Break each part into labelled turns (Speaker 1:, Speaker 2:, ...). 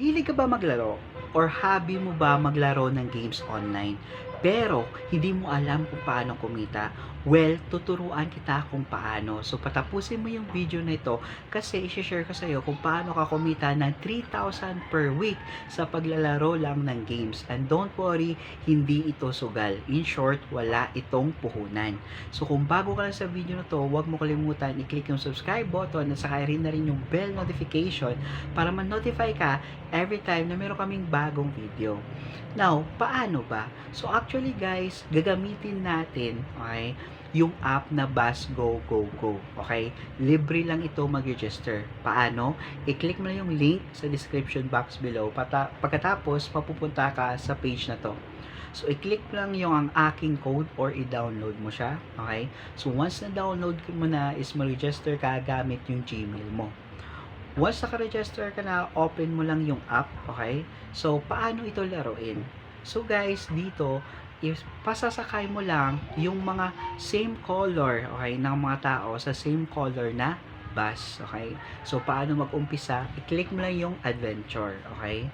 Speaker 1: Mahilig ka ba maglaro? Or hobby mo ba maglaro ng games online? Pero hindi mo alam kung paano kumita? Well, tuturuan kita kung paano. So patapusin mo yung video na ito kasi i-share ko sa iyo kung paano ka kumita ng 3,000 per week sa paglalaro lang ng games. And don't worry, hindi ito sugal. In short, wala itong puhunan. So kung bago ka lang sa video na to, huwag mo kalimutan i-click yung subscribe button at saka rin na rin yung bell notification para ma-notify ka every time na meron kaming bagong video. Now, paano ba? So actually guys, gagamitin natin, okay, yung app na Bus Go Go Go. Okay? Libre lang ito mag-register. Paano? I-click mo lang yung link sa description box below. Pata pagkatapos, papupunta ka sa page na to. So, i-click lang yung ang aking code or i-download mo siya. Okay? So, once na-download mo na is mag-register ka gamit yung Gmail mo. Once naka-register ka na, open mo lang yung app. Okay? So, paano ito laruin? So, guys, dito, is pasasakay mo lang yung mga same color, okay, ng mga tao sa same color na bus, okay? So, paano mag-umpisa? I-click mo lang yung adventure, okay?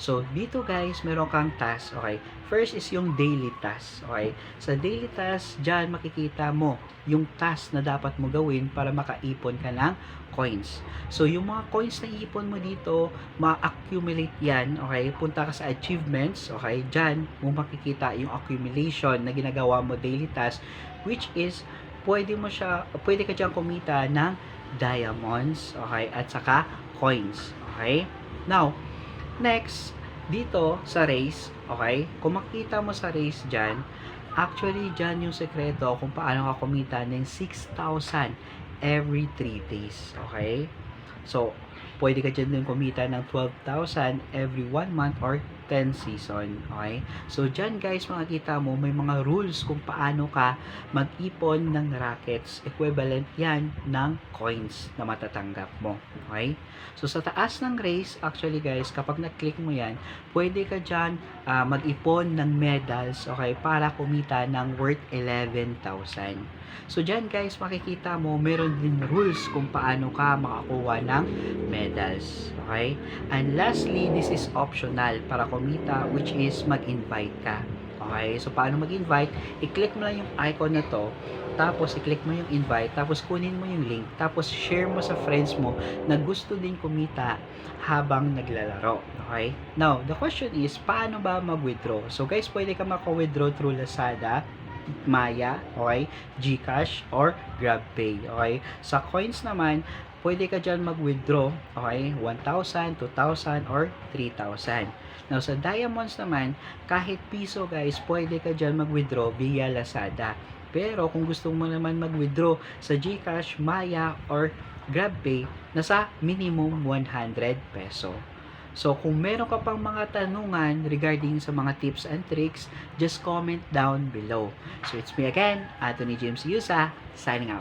Speaker 1: So, dito guys, meron kang task, okay? First is yung daily task, okay? Sa daily task, dyan makikita mo yung task na dapat mo gawin para makaipon ka ng coins. So, yung mga coins na ipon mo dito, ma-accumulate yan, okay? Punta ka sa achievements, okay? Dyan, mo makikita yung accumulation na ginagawa mo daily task, which is, pwede mo siya, pwede ka dyan kumita ng diamonds, okay? At saka, coins, okay? Now, next, dito sa race, okay? Kung makita mo sa race dyan, actually dyan yung sekreto kung paano ka kumita ng 6,000 every 3 days, okay? So, pwede ka dyan din kumita ng 12,000 every 1 month or 10 season, okay? So, dyan guys, makikita mo, may mga rules kung paano ka mag-ipon ng rackets. Equivalent yan ng coins na matatanggap mo, okay? So, sa taas ng race, actually guys, kapag na-click mo yan, pwede ka dyan ah, mag-ipon ng medals, okay, para kumita ng worth 11,000. So, dyan guys, makikita mo, meron din rules kung paano ka makakuha ng medals. Okay? And lastly, this is optional para kumita, which is mag-invite ka. Okay? So, paano mag-invite? I-click mo lang yung icon na to, tapos i-click mo yung invite, tapos kunin mo yung link, tapos share mo sa friends mo na gusto din kumita habang naglalaro. Okay? Now, the question is, paano ba mag-withdraw? So, guys, pwede ka maka-withdraw through Lazada, Maya, okay, GCash, or GrabPay, okay. Sa coins naman, pwede ka dyan mag-withdraw, okay, 1,000, 2,000, or 3,000. Now, sa diamonds naman, kahit piso guys, pwede ka dyan mag-withdraw via Lazada. Pero kung gusto mo naman mag-withdraw sa GCash, Maya, or GrabPay, nasa minimum 100 peso. So, kung meron ka pang mga tanungan regarding sa mga tips and tricks, just comment down below. So, it's me again, Anthony James Yusa, signing out.